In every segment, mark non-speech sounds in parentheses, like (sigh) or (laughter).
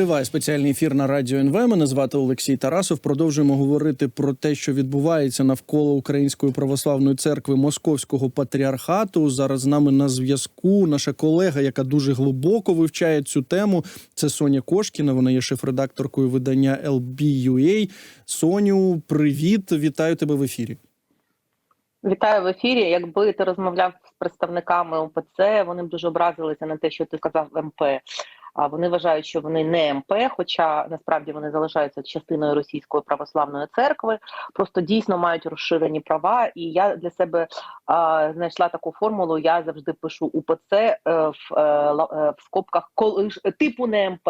Триває спеціальний ефір на радіо НВ. Мене звати Олексій Тарасов. Продовжуємо говорити про те, що відбувається навколо Української православної церкви Московського патріархату. Зараз з нами на зв'язку наша колега, яка дуже глибоко вивчає цю тему. Це Соня Кошкіна. Вона є шеф-редакторкою видання LBUA. Соню, привіт! Вітаю тебе в ефірі. Вітаю в ефірі. Якби ти розмовляв з представниками ОПЦ, вони б дуже образилися на те, що ти сказав МП. Вони вважають, що вони не МП, хоча насправді вони залишаються частиною російської православної церкви. Просто дійсно мають розширені права. І я для себе а, знайшла таку формулу. Я завжди пишу УПЦ е, в, е, е, в скобках колиш типу не МП.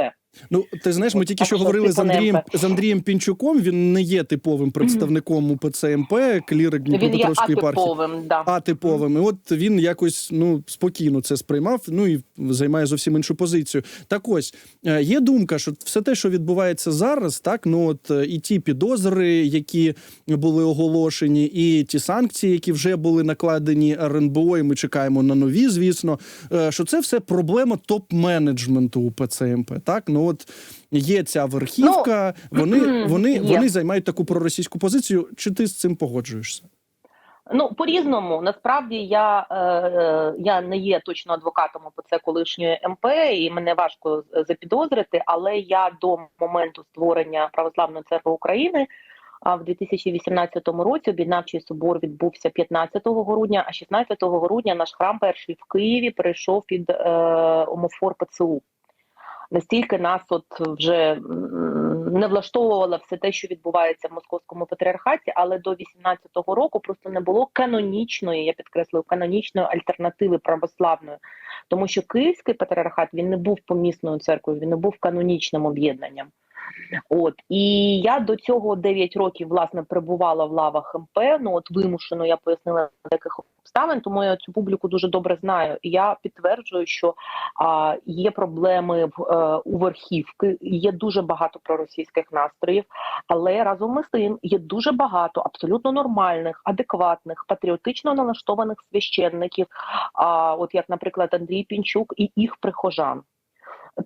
Ну, ти знаєш, ми тільки що говорили з типу, Андрієм з Андрієм Пінчуком. Він не є типовим представником УПЦ МП, клірик Дніпропетровської єпархії. атиповим. Да. атиповим. І от він якось ну спокійно це сприймав. Ну і займає зовсім іншу позицію. Так ось е, є думка, що все те, що відбувається зараз, так ну от е, і ті підозри, які були оголошені, і ті санкції, які вже були накладені РНБО, і ми чекаємо на нові, звісно, е, що це все проблема топ-менеджменту у ПЦМП. Так, ну от. Є ця верхівка, (clears throat) вони, вони, є. вони займають таку проросійську позицію. Чи ти з цим погоджуєшся? Ну по різному насправді я, е, я не є точно адвокатом ОПЦ колишньої МП, і мене важко запідозрити. Але я до моменту створення православної церкви України. А в 2018 році об'єднавчий собор відбувся 15 грудня, а 16 грудня наш храм перший в Києві перейшов під е, омофор ПЦУ. Настільки нас от вже не влаштовувало все те, що відбувається в московському патріархаті, але до 18-го року просто не було канонічної, я підкреслюю, канонічної альтернативи православної, тому що Київський патріархат він не був помісною церквою, він не був канонічним об'єднанням. От і я до цього 9 років власне перебувала в лавах МП. Ну от вимушено я пояснила яких обставин, тому я цю публіку дуже добре знаю. І я підтверджую, що а, є проблеми в е, у верхівки, є дуже багато проросійських настроїв, але разом із тим є дуже багато абсолютно нормальних, адекватних, патріотично налаштованих священників. А от як, наприклад, Андрій Пінчук і їх прихожан.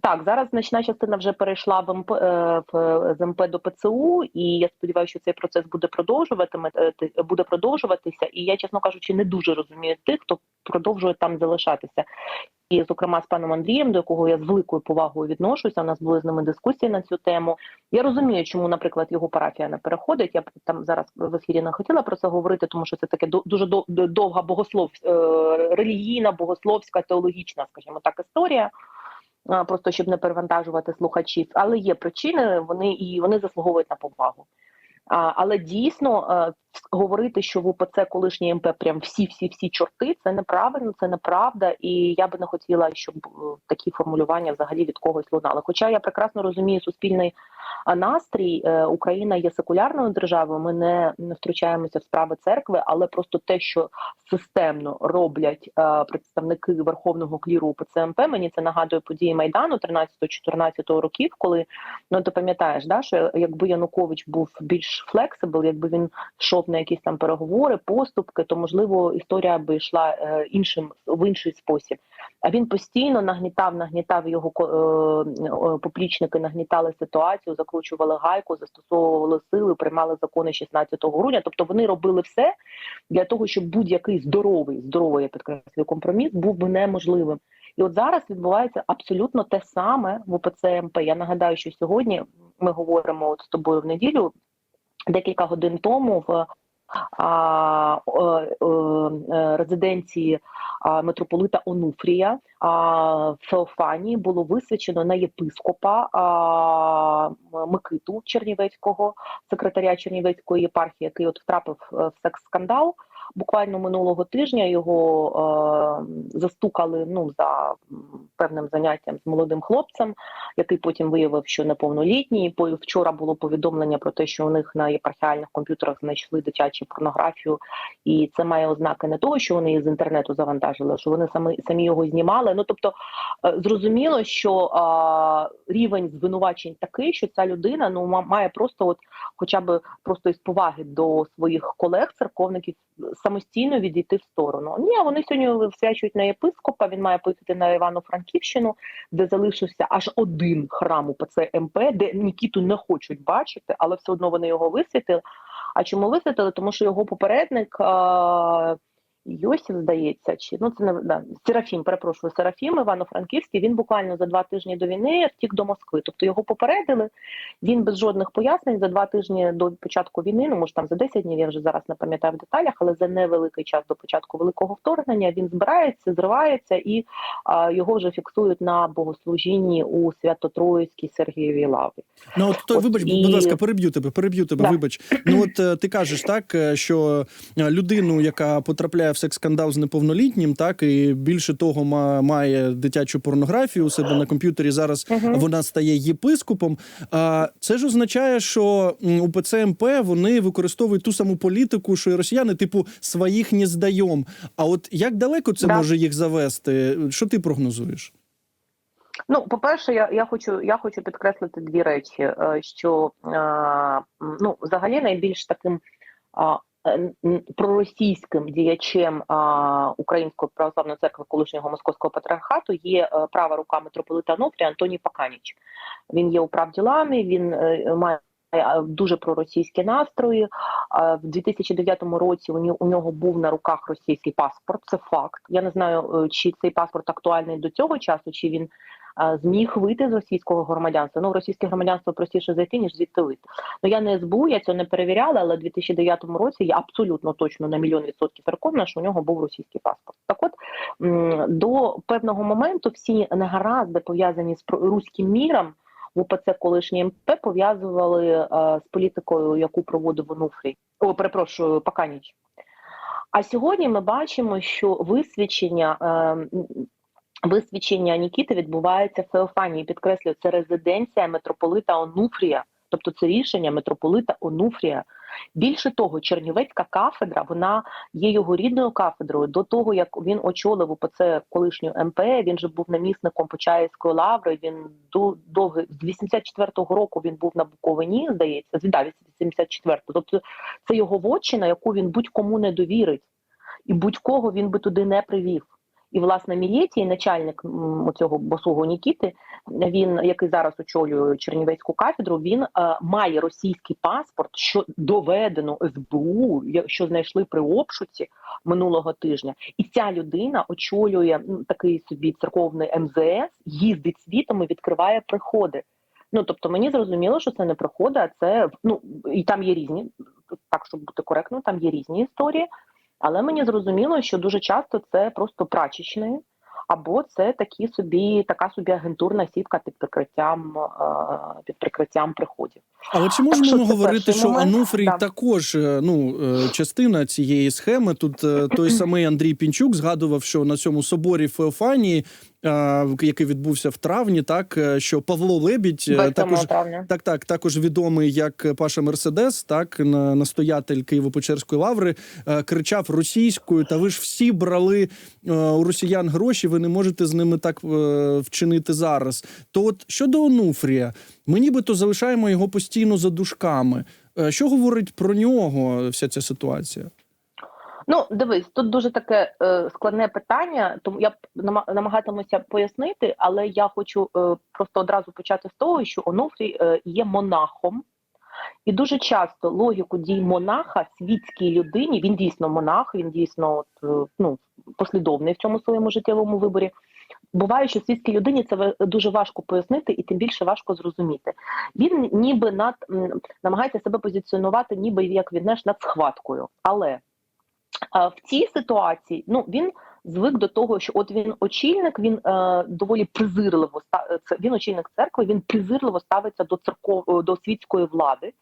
Так, зараз значна частина вже перейшла в МП е, в з МП до ПЦУ, і я сподіваюся, що цей процес буде продовжуватиме е, буде продовжуватися. І я, чесно кажучи, не дуже розумію тих, хто продовжує там залишатися. І, зокрема, з паном Андрієм, до якого я з великою повагою відношуся. У нас були з ними дискусії на цю тему. Я розумію, чому, наприклад, його парафія не переходить. Я там зараз в ефірі не хотіла про це говорити, тому що це таке дуже довга богослов е, релігійна, богословська, теологічна, скажімо так, історія просто щоб не перевантажувати слухачів. Але є причини, вони і вони заслуговують на повагу. А, але дійсно е, говорити, що в УПЦ колишній МП прям всі, всі, всі чорти, це неправильно, це неправда, і я би не хотіла, щоб е, такі формулювання взагалі від когось лунали. Хоча я прекрасно розумію суспільний а, настрій. Е, Україна є секулярною державою. Ми не, втручаємося в справи церкви, але просто те, що системно роблять е, представники верховного кліру УПЦ МП, мені це нагадує події майдану 13-14 років, коли ну ти пам'ятаєш, да що якби Янукович був більш флексибл, якби він йшов на якісь там переговори, поступки, то можливо історія би йшла е, іншим в інший спосіб. А він постійно нагнітав, нагнітав його поплічники, нагнітали ситуацію, закручували гайку, застосовували сили, приймали закони 16 грудня. Тобто вони робили все для того, щоб будь-який здоровий, здоровий я підкреслюю, компроміс був би неможливим. І от зараз відбувається абсолютно те саме в ОПЦ МП. Я нагадаю, що сьогодні ми говоримо от з тобою в неділю, декілька годин тому в резиденції а, митрополита Онуфрія в Феофанії було висвячено на єпископа Микиту Чернівецького, секретаря Чернівецької єпархії, який от втрапив е, в секс-скандал. Буквально минулого тижня його е, застукали ну за певним заняттям з молодим хлопцем, який потім виявив, що неповнолітній. По вчора було повідомлення про те, що у них на єпархіальних комп'ютерах знайшли дитячу порнографію, і це має ознаки не того, що вони її з інтернету завантажили, що вони самі самі його знімали. Ну тобто е, зрозуміло, що е, рівень звинувачень такий, що ця людина ну ма- має просто, от хоча б просто із поваги до своїх колег церковників самостійно відійти в сторону. Ні, вони сьогодні свячують на єпископа. Він має поїхати на Івано-Франківщину, де залишився аж один храм у МП, де Нікіту не хочуть бачити, але все одно вони його висвітили. А чому висвітили? Тому що його попередник. А... Йосиф, здається, чи ну це не да, Серафім, перепрошую, Серафім Івано-Франківський. Він буквально за два тижні до війни втік до Москви. Тобто його попередили. Він без жодних пояснень за два тижні до початку війни. Ну може там за 10 днів. Я вже зараз не пам'ятаю в деталях, але за невеликий час до початку великого вторгнення він збирається, зривається і а, його вже фіксують на богослужінні у Свято-Троїцькій Сергієвій лаві. Ну от то, От вибач, і- будь ласка, переб'ю тебе, переб'ю тебе. Да. Вибач. Ну от е, ти кажеш так, е, що е, людину, яка потрапляє в секс-скандал з неповнолітнім, так і більше того, ма- має дитячу порнографію у себе на комп'ютері. Зараз Мгм. вона стає єпископом. А це ж означає, що у ПЦМП вони використовують ту саму політику, що і росіяни, типу своїх не здаєм. А от як далеко це Да. може їх завести? Що ти прогнозуєш? Ну, по-перше, я, я хочу я хочу підкреслити дві речі: е, що е, ну, взагалі найбільш таким проросійським діячем а, Української православної церкви колишнього московського патріархату є е, права рука митрополита Онуфрія Антоній Паканіч. Він є у правді ламі, він е, має. е, Дуже проросійські настрої. А В 2009 році у нього, у нього був на руках російський паспорт. Це факт. Я не знаю, е, чи цей паспорт актуальний до цього часу, чи він зміг вийти з російського громадянства. Ну, в російське громадянство простіше зайти, ніж звідти вийти. Ну я не СБУ, я цього не перевіряла, але в 2009 році я абсолютно точно на мільйон відсотків переконана, що у нього був російський паспорт. Так от до певного моменту всі негаразди пов'язані з руським міром. В УПЦ колишній МП пов'язували е, з політикою, яку проводив Онуфрій. О, перепрошую, Паканіч. А сьогодні ми бачимо, що висвічення е, висвічення Нікіти відбувається в Феофанії. Підкреслюю, це резиденція митрополита Онуфрія, тобто це рішення митрополита Онуфрія. Більше того, Чернівецька кафедра вона є його рідною кафедрою. До того як він очолив УПЦ колишню МП, він же був намісником Почаївської лаври. Він до довгий з 84-го року він був на Буковині, здається, з да, 84-го. Тобто це його вотчина, яку він будь-кому не довірить, і будь-кого він би туди не привів. І власне Мілєтій, начальник м, оцього босого Нікіти, він, який зараз очолює Чернівецьку кафедру, він е, має російський паспорт, що доведено СБУ, що знайшли при обшуці минулого тижня. І ця людина очолює м, такий собі церковний МЗС, їздить світом і відкриває приходи. Ну тобто мені зрозуміло, що це не приходи, а це ну і там є різні, так щоб бути коректним, там є різні історії. Але мені зрозуміло, що дуже часто це просто прачечні, або це такі собі, така собі агентурна сітка під прикриттям е, під прикриттям приходів. Але чи можемо ми це говорити, що момент. Ануфрій Да. також е, ну е, частина цієї схеми? Тут той (clears throat) самий Андрій Пінчук згадував, що на цьому соборі Феофанії, який відбувся в травні, так е, що Павло Лебідь е, 27 також. травня. Так, так, також відомий як Паша Мерседес, так на- настоятель Києво-Печерської лаври, е, кричав російською. Та ви ж всі брали е, у росіян гроші. Ви не можете з ними так е, вчинити зараз. То, от щодо Онуфрія, ми нібито залишаємо його постійно за дужками. Е, Що говорить про нього вся ця ситуація? Ну, дивись, тут дуже таке е, складне питання, тому я нама- намагатимуся пояснити, але я хочу е, просто одразу почати з того, що Онуфрій е, є монахом, і дуже часто логіку дій монаха світській людині, він дійсно монах, він дійсно от, е, ну, послідовний в цьому своєму життєвому виборі. Буває, що світській людині це дуже важко пояснити і тим більше важко зрозуміти. Він ніби над намагається себе позиціонувати, ніби як він над схваткою. Але в цій ситуації ну він звик до того, що от він очільник, він е, доволі презирливо ста- це він очільник церкви. Він презирливо ставиться до церков до світської влади.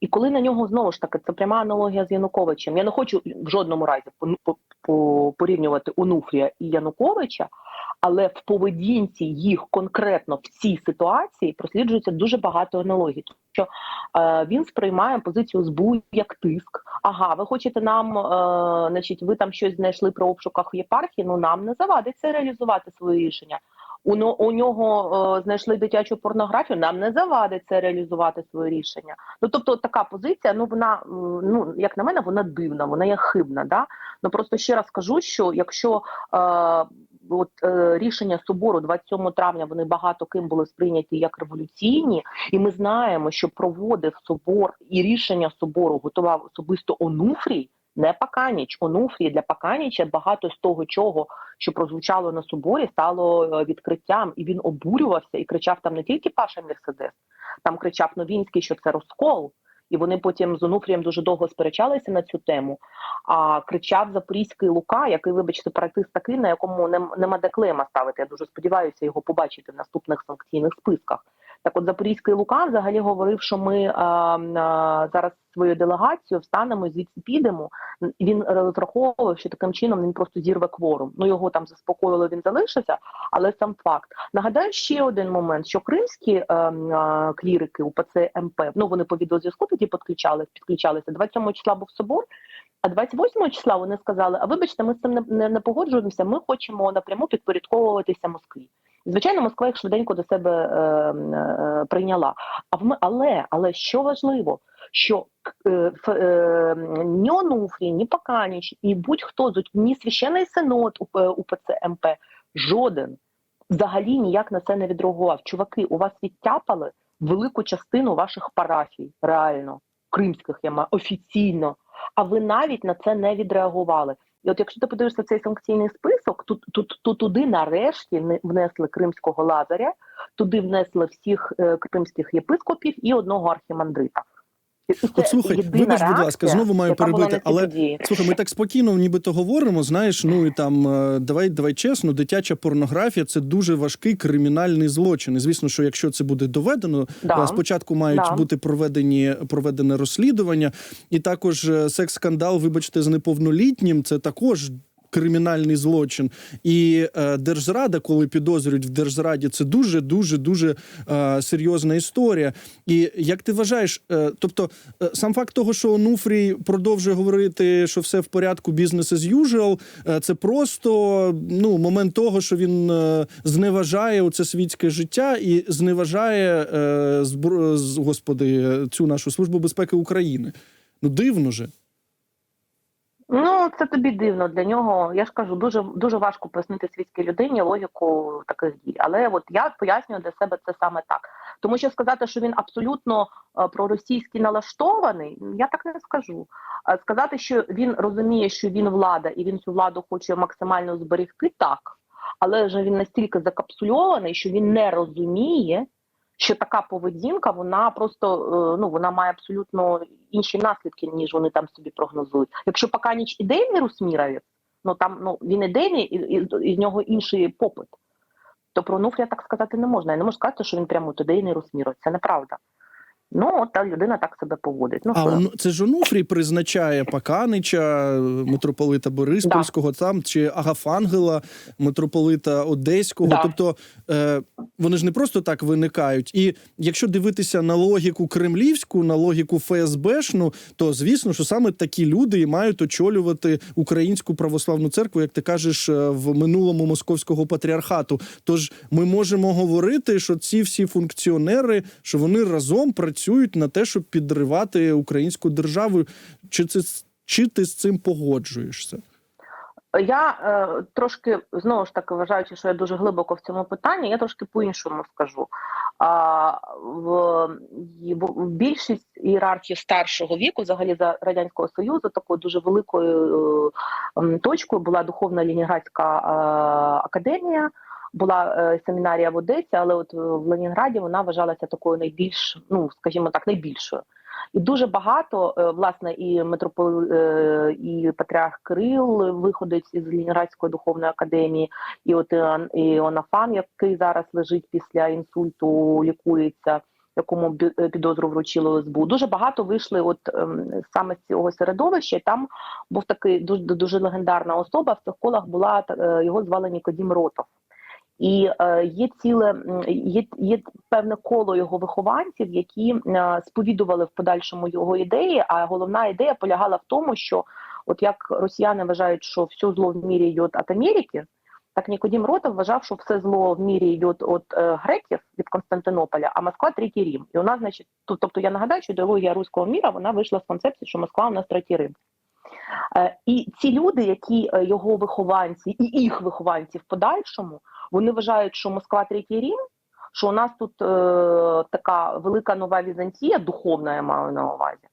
І коли на нього знову ж таки це пряма аналогія з Януковичем. Я не хочу в жодному разі по, по, по, порівнювати Онуфрія і Януковича, але в поведінці їх конкретно в цій ситуації просліджується дуже багато аналогій. Що е, він сприймає позицію СБУ як тиск. Ага, ви хочете нам, е, значить, ви там щось знайшли при обшуках єпархії, ну нам не завадить це реалізувати свої рішення. У, у нього е, знайшли дитячу порнографію. Нам не завадить це реалізувати своє рішення. Ну тобто, така позиція. Ну вона ну як на мене, вона дивна, вона є хибна. Да? Ну просто ще раз кажу, що якщо е, от е, рішення собору 27 травня вони багато ким були сприйняті як революційні, і ми знаємо, що проводив собор і рішення собору готував особисто Онуфрій. Не Паканіч, Онуфрій для Паканіча багато з того, чого що прозвучало на соборі, стало е, відкриттям, і він обурювався і кричав там не тільки Паша Мерседес, там кричав Новінський, що це розкол. І вони потім з Онуфрієм дуже довго сперечалися на цю тему. А кричав Запорізький Лука, який, вибачте, сепаратист такий, на якому нем- нема де клейма ставити. Я дуже сподіваюся його побачити в наступних санкційних списках. Так, от Запорізький Лука взагалі говорив, що ми а, а, зараз свою делегацію встанемо звідси підемо. Він розраховував, що таким чином він просто зірве кворум. Ну його там заспокоїло, він залишився, але сам факт. Нагадаю ще один момент: що кримські е, е, клірики УПЦ МП, ну вони по відеозв'язку тоді підключались, підключалися. 27 числа був собор. А 28 числа вони сказали: А вибачте, ми з цим не, не, не погоджуємося. Ми хочемо напряму підпорядковуватися Москві. Звичайно, Москва їх швиденько до себе е, е, прийняла. А в але, але що важливо, що е, е, ні Онуфрій, ні Паканіч, і будь-хто з ні священний синод УП, УПЦ МП, жоден взагалі ніяк на це не відреагував. Чуваки, у вас відтяпали велику частину ваших парафій, реально кримських я маю офіційно. А ви навіть на це не відреагували. І от якщо ти подивишся цей санкційний список, тут, тут, тут туди нарешті не- внесли кримського лазаря, туди внесли всіх е, кримських єпископів і одного архімандрита. От слухай, вибач, будь ласка, знову маю перебити, але. Слухай, ми так спокійно, нібито говоримо. Знаєш, ну і там е, давай, давай чесно, дитяча порнографія це дуже важкий кримінальний злочин. І звісно, що якщо це буде доведено, Да. е, спочатку мають Да. бути проведені проведене розслідування, і також е, секс-скандал, вибачте, з неповнолітнім, це також. Кримінальний злочин і е, держзрада, коли підозрюють в держзраді, це дуже дуже дуже е, серйозна історія. І як ти вважаєш, е, тобто е, сам факт того, що Онуфрій продовжує говорити, що все в порядку, бізнес as usual, е, це просто ну момент того, що він е, зневажає оце світське життя і зневажає е, збро... господи цю нашу службу безпеки України. Ну дивно же. Ну, це тобі дивно для нього. Я ж кажу, дуже дуже важко пояснити світській людині логіку таких дій. Але от я пояснюю для себе це саме так. Тому що сказати, що він абсолютно е, проросійський налаштований, я так не скажу. Сказати, що він розуміє, що він влада, і він цю владу хоче максимально зберегти, так. Але ж він настільки закапсульований, що він не розуміє, що така поведінка, вона просто е, ну вона має абсолютно інші наслідки, ніж вони там собі прогнозують. Якщо Паканіч ідейний русміровець, ну там ну він ідейний, і, і, і з нього інший попит. То про Нуфрія так сказати не можна. Я не можу сказати, що він прямо ідейний русміровець. Це неправда. Ну, от та людина так себе поводить. Ну, А що? це ж Онуфрій призначає Паканича, митрополита Бориспільського, там чи Агафангела, митрополита Одеського. Да. Тобто е, вони ж не просто так виникають. І якщо дивитися на логіку кремлівську, на логіку ФСБшну, то звісно, що саме такі люди і мають очолювати українську православну церкву, як ти кажеш, е, в минулому московського патріархату. Тож ми можемо говорити, що ці всі функціонери, що вони разом працюють на те, щоб підривати українську державу. Чи це чи ти з цим погоджуєшся? Я е, трошки знову ж таки вважаючи, що я дуже глибоко в цьому питанні, я трошки по-іншому скажу. А, в, бо- більшість ієрархії старшого віку, взагалі за радянського союзу, такою дуже великою е, точкою була духовна Ленінградська е, академія. Була е, семінарія в Одесі, але от в Ленінграді вона вважалася такою найбільш, ну скажімо так, найбільшою. І дуже багато е, власне і митропол е, і патріарх Кирил виходить із Ленінградської духовної академії, і от і Іоаннафан, який зараз лежить після інсульту, лікується, якому е, підозру вручило СБУ. Дуже багато вийшли, от ем, саме з цього середовища. І Там був такий дуже дуже легендарна особа. В цих колах була е, його звали Нікодім Ротов. І е, є ціле є, є певне коло його вихованців, які е, сповідували в подальшому його ідеї. А головна ідея полягала в тому, що от як росіяни вважають, що все зло в мірі йде від Америки, Так Нікодім Ротов вважав, що все зло в мірі йде від греків від Константинополя, а Москва третій Рим. І у нас, значить, тобто я нагадаю, що ідеологія руського міра вона вийшла з концепції, що Москва у нас третій Рим. Е, і ці люди, які його вихованці, і їх вихованці в подальшому, вони вважають, що Москва третій рім, що у нас тут е, така велика нова Візантія, духовна я маю на увазі.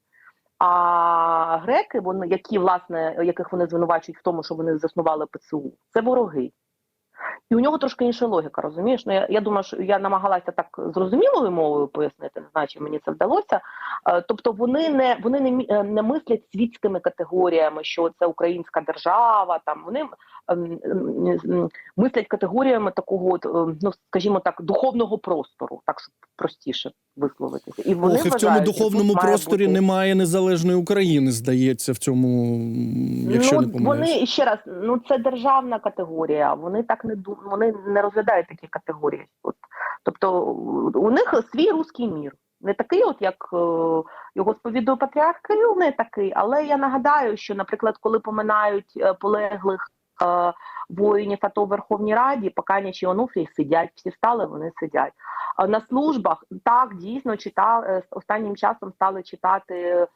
А греки, вони, які власне, яких вони звинувачують в тому, що вони заснували ПЦУ, це вороги. І у нього трошки інша логіка, розумієш? Ну я, я думаю, що я намагалася так зрозумілою мовою пояснити, не знаю, чи мені це вдалося. Е, тобто вони не вони не, е, не мислять світськими категоріями, що це українська держава. Там вони ем, ем, мислять категоріями такого, ем, ну скажімо так, духовного простору, так щоб простіше висловитися. І вони Ох, і в цьому вважають, духовному просторі бути- немає незалежної України, здається, в цьому, якщо ну, не помиляюсь. вони ще раз, ну це державна категорія. Вони так не вони не розглядають такі категорії. От тобто у них свій руський мір. Не такий, от як е, його сповідує патріарх Кирил, не такий. Але я нагадаю, що, наприклад, коли поминають е, полеглих воїнів АТО в Верховній Раді, Поканіч і Онуфрій сидять, всі встали, вони сидять. А на службах так дійсно читали е, останнім часом стали читати е, е,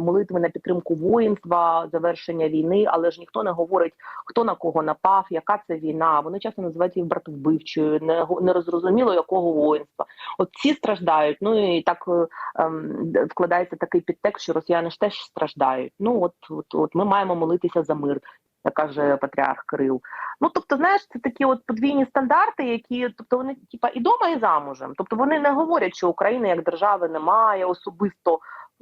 молитви на підтримку воїнства, завершення війни, але ж ніхто не говорить, хто на кого напав, яка це війна. Вони часто називають їх братовбивчою, не го- не розрозуміло якого воїнства. От ці страждають. Ну і так е, ем, вкладається такий підтекст, що росіяни ж теж страждають. Ну от, от, от ми маємо молитися за мир, як каже патріарх Кирил. Ну тобто, знаєш, це такі от подвійні стандарти, які тобто вони типа і дома, і замужем. Тобто вони не говорять, що України як держави немає особисто.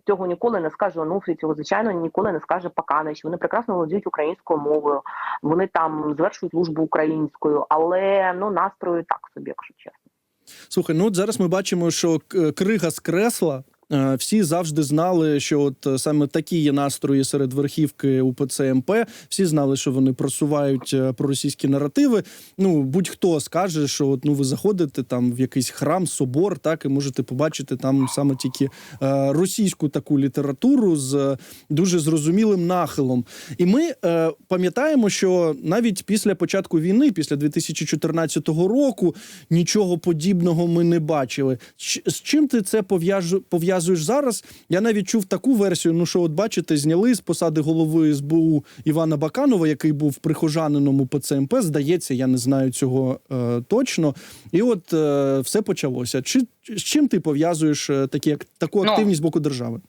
Цього ніколи не скаже Онуфрій, цього звичайно ніколи не скаже Паканич. Вони прекрасно володіють українською мовою. Вони там звершують службу українською, але ну настрою так собі, якщо чесно. Слухай, ну от зараз ми бачимо, що крига з кресла. Е, Всі завжди знали, що от е, саме такі є настрої серед верхівки УПЦ МП. Всі знали, що вони просувають е, проросійські наративи. Ну будь-хто скаже, що от ну ви заходите там в якийсь храм, собор, так і можете побачити там саме тільки російську таку літературу з дуже зрозумілим нахилом. І ми пам'ятаємо, що навіть після початку війни, після 2014 року, нічого подібного ми не бачили. З чим ти це пов'яжу- пов'язуєш зараз? Я навіть чув таку версію. Ну що, от бачите, зняли з посади голови СБУ Івана Баканова, який був прихожанином у ПЦМП. Здається, я не знаю цього е, точно. І от е, все почалося. Чи з чим ти пов'язуєш е, такі таку Ну, активність з боку держави?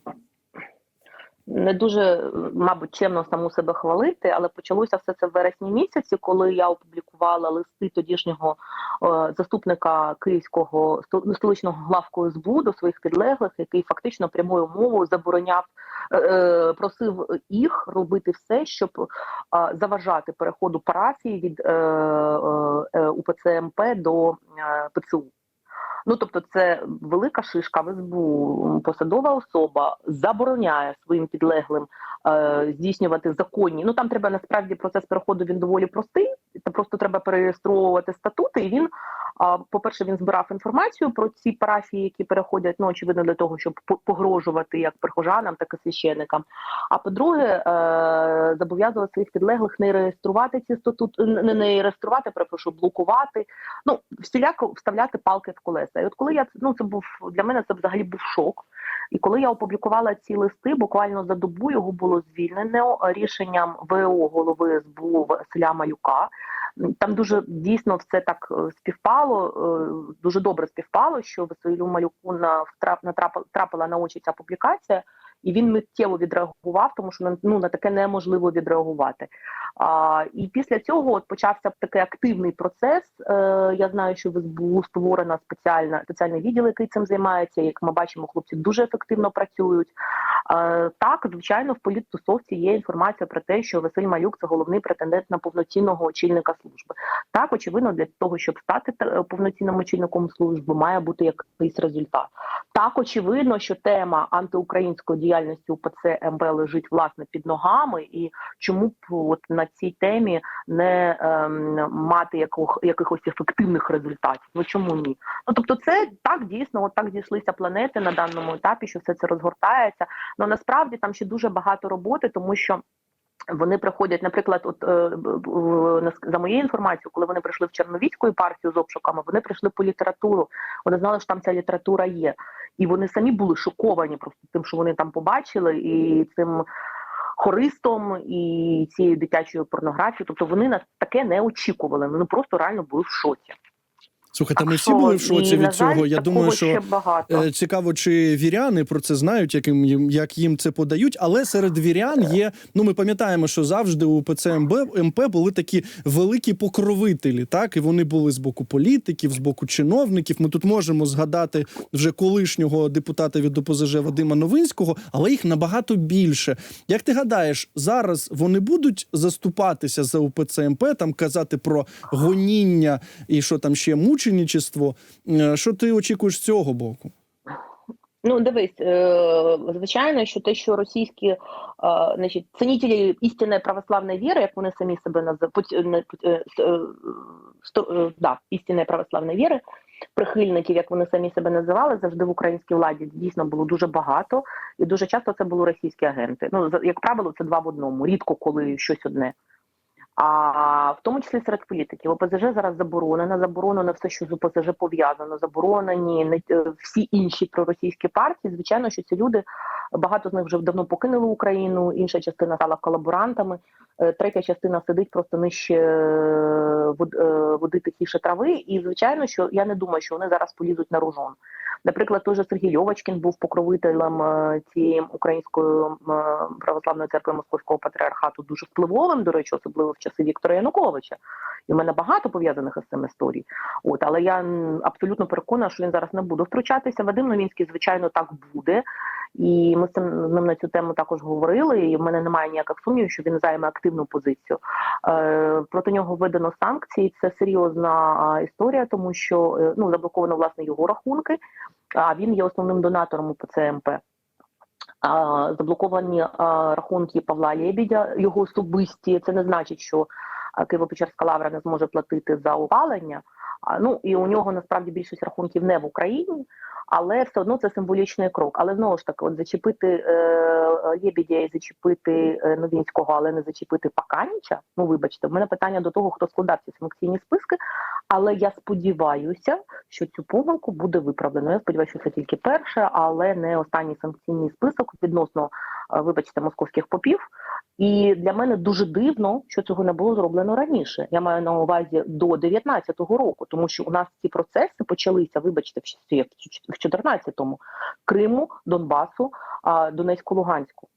Не дуже, мабуть, чемно саму себе хвалити, але почалося все це в вересні місяці, коли я опублікувала листи тодішнього е, заступника київського ну, столичного главку СБУ до своїх підлеглих, який фактично прямою мовою забороняв, е, е, просив їх робити все, щоб е, заважати переходу парафії від е, е, е, УПЦ до е, ПЦУ. Ну тобто, це велика шишка в СБУ, посадова особа забороняє своїм підлеглим е, здійснювати законні. Ну там треба насправді процес переходу він доволі простий. Це просто треба перереєстровувати статути. І він, по-перше, він збирав інформацію про ці парафії, які переходять, ну очевидно, для того, щоб по- погрожувати як прихожанам, так і священникам. А по-друге, е, зобов'язував своїх підлеглих не реєструвати ці статути, не, не реєструвати, перепрошую, блокувати ну всіляко вставляти палки в колеса. І от коли я ну це був для мене це взагалі був шок. І коли я опублікувала ці листи, буквально за добу його було звільнено рішенням ВО голови СБУ Василя Маюка. Там дуже дійсно все так е, співпало, е, дуже добре співпало, що Василю Малюку натрапила на очі ця публікація, і він миттєво відреагував, тому що ну на таке неможливо відреагувати. А, і після цього от почався такий активний процес. Е, я знаю, що в СБУ створена спеціальна спеціальний відділ, який цим займається. Як ми бачимо, хлопці дуже ефективно працюють. Е, так, звичайно, в політтусовці є інформація про те, що Василь Малюк це головний претендент на повноцінного очільника служби. Так, очевидно, для того, щоб стати повноцінним очільником служби, має бути якийсь результат. Так, очевидно, що тема антиукраїнської діяльності УПЦ МБ лежить власне під ногами, і чому б от на цій темі не ем, мати якох, якихось ефективних результатів? Ну чому ні? Ну тобто, це так дійсно, от так зійшлися планети на даному етапі, що все це розгортається. Ну насправді там ще дуже багато роботи, тому що. Вони приходять, наприклад, от е, за моєю інформацією, коли вони прийшли в Черновіцьку єпархію з обшуками, вони прийшли по літературу. Вони знали, що там ця література є, і вони самі були шоковані просто тим, що вони там побачили, і цим хористом, і цією дитячою порнографією. Тобто вони на таке не очікували. Вони просто реально були в шоці. Слухайте, ми всі були в шоці і, від цього. жаль, Я думаю, що. Е, Цікаво, чи віряни про це знають, яким їм як їм це подають. Але серед вірян є. Ну, ми пам'ятаємо, що завжди у ПЦМБ МП були такі великі покровителі, так і вони були з боку політиків, з боку чиновників. Ми тут можемо згадати вже колишнього депутата від ОПЗЖ Вадима Новинського, але їх набагато більше. Як ти гадаєш, зараз вони будуть заступатися за УПЦ МП, там казати про гоніння і що там ще мученичество? Е, Що ти очікуєш з цього боку? Ну, дивись, е, звичайно, що те, що російські е, значить, цінителі істинної православної віри, як вони самі себе називають, да, істинної православної віри, прихильників, як вони самі себе називали, завжди в українській владі дійсно було дуже багато, і дуже часто це були російські агенти. Ну, як правило, це два в одному, рідко коли щось одне. А в тому числі серед політиків ОПЗЖ зараз заборонено, заборонено все, що з ОПЗЖ пов'язано, заборонені не е, всі інші проросійські партії. Звичайно, що ці люди багато з них вже давно покинули Україну. Інша частина стала колаборантами. е, Третя частина сидить просто нижче е, води тихіше трави. І звичайно, що я не думаю, що вони зараз полізуть на рожон. Наприклад, той же Сергій Льовочкін був покровителем цієї української православної церкви Московського патріархату, дуже впливовим, до речі, особливо в часи Віктора Януковича. І в мене багато пов'язаних із цим історій. От, але я абсолютно переконана, що він зараз не буде втручатися. Вадим Новінський, звичайно, так буде. І ми з цим з ним на цю тему також говорили. І в мене немає ніяких сумнівів, що він займе активну позицію. Е, проти нього введено санкції. Це серйозна історія, тому що е, ну заблоковано власне його рахунки. А він є основним донатором у ПЦМП. Заблоковані рахунки Павла Лєбідя, його особисті. Це не значить, що Києво-Печерська лавра не зможе платити за опалення. Ну і у нього насправді більшість рахунків не в Україні, але все одно це символічний крок. Але знову ж таки, от зачепити е, Лєбідя і зачепити е, Новінського, але не зачепити Паканіча. Ну вибачте, в мене питання до того, хто складав ці санкційні списки. Але я сподіваюся, що цю помилку буде виправлено. Я сподіваюся, що це тільки перше, але не останній санкційний список відносно, е, вибачте, московських попів. І для мене дуже дивно, що цього не було зроблено раніше. Я маю на увазі до 19-го року, тому що у нас ці процеси почалися, вибачте, в часі- 14-му Криму, Донбасу, Донецьку, Луганську.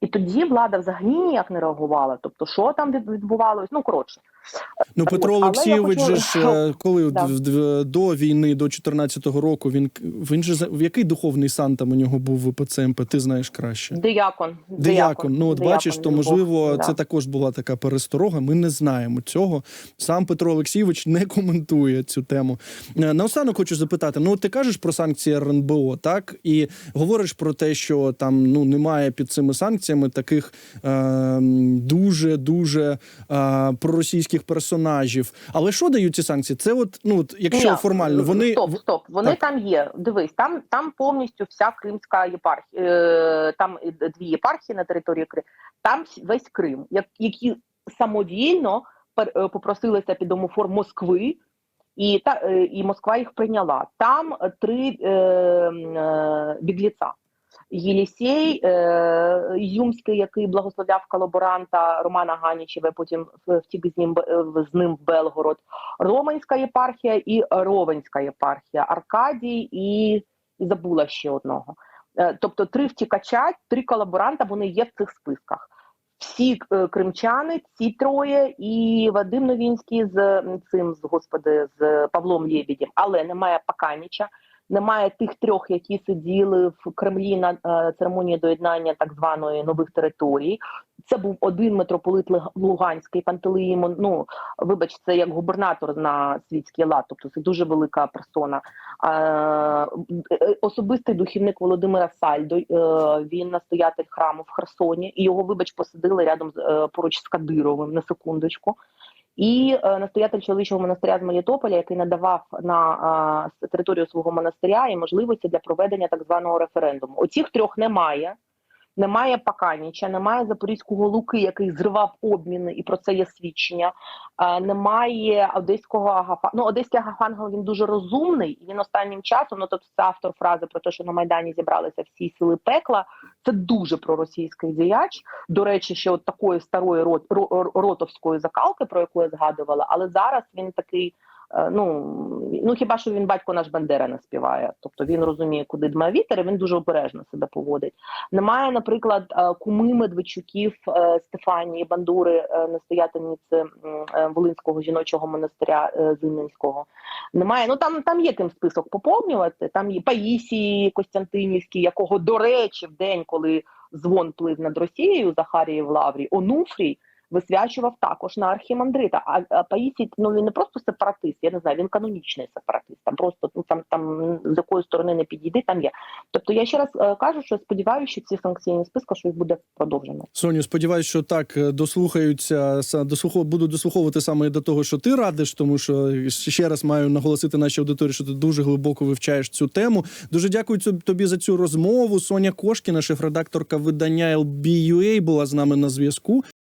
І тоді влада взагалі ніяк не реагувала. Тобто, що там від- відбувалось? Ну коротше, Ну, От, Петро Олексійович хочу- ж е, коли Да. до війни, до 14-го року, він він же в який духовний сан там у нього був в ПЦМП, ти знаєш краще. диякон. Диякон. Ну от диякон бачиш, то можливо, да. це також була така пересторога. Ми не знаємо цього. Сам Петро Олексійович не коментує цю тему. Е, Наостанок хочу запитати: ну, ти кажеш про санкції РНБО, так і говориш про те, що там ну немає під цими санкціями таких е, дуже дуже е, проросійських персонажів. Але що дають ці санкції? Це от ну от якщо Ні, формально вони стоп, стоп. Вони Так. там є. Дивись, там там повністю вся Кримська єпархія. Е, там дві єпархії на території Криму. Там весь Крим, як які самовільно е, попросилися під домофор Москви. І та е, і Москва їх прийняла. Там три е, е, бігліца. Єлісей е, Юмський, який благословляв колаборанта Романа Ганічева, потім втік з ним е, з ним в Белгород. Романська єпархія і Ровенська єпархія, Аркадій і, і забула ще одного. Е, Тобто три втікача, три колаборанта, вони є в цих списках. Всі кримчани, ці троє, і Вадим Новінський з цим з господи з Павлом Лєбідєм, але немає Паканіча, немає тих трьох, які сиділи в Кремлі на е, церемонії доєднання так званої нових територій. Це був один митрополит Луг- Луганський Пантелеїмон. Ну вибач, це як губернатор на світський лад, тобто це дуже велика персона. Е, особистий духівник Володимира Сальдо. Е, він настоятель храму в Херсоні, і його, вибач, посадили рядом поруч з Кадировим на секундочку. І е, настоятель чоловічого монастиря з Мелітополя, який надавав на е, територію свого монастиря і можливості для проведення так званого референдуму. Оцих трьох немає. Немає Паканіча, немає Запорізького Луки, який зривав обміни, і про це є свідчення. Немає одеського Агафа. Ну, одеський Агафангел він дуже розумний. І він останнім часом, ну тобто це автор фрази про те, що на майдані зібралися всі сили пекла. Це дуже проросійський діяч. До речі, ще от такої старої рот, ротовської закалки, про яку я згадувала, але зараз він такий. е, Ну, ну хіба що він батько наш Бандера не співає, тобто він розуміє, куди дме вітер, і він дуже обережно себе поводить. Немає, наприклад, е, куми Медведчуків е, Стефанії Бандури, е, настоятельниці Волинського жіночого монастиря Зимненського. Немає. Ну там там є ким список поповнювати. Там є Паїсій Костянтинівський, якого, до речі, в день, коли дзвон плив над Росією Захарії в Лаврі, Онуфрій висвячував також на архімандрита. А, Паїсій, ну він не просто сепаратист, я не знаю, він канонічний сепаратист. Там просто ну там там з якої сторони не підійди, там є. Тобто я ще раз е, кажу, що сподіваюся, що ці санкційні списки їх буде продовжено. Соню, сподіваюся, що так е, дослухаються дослухов, будуть дослуховувати саме до того, що ти радиш, тому що ще раз маю наголосити нашій аудиторії, що ти дуже глибоко вивчаєш цю тему. Дуже дякую тобі за цю розмову. Соня Кошкіна, шеф-редакторка видання LBUA, була з нами на зв'язку.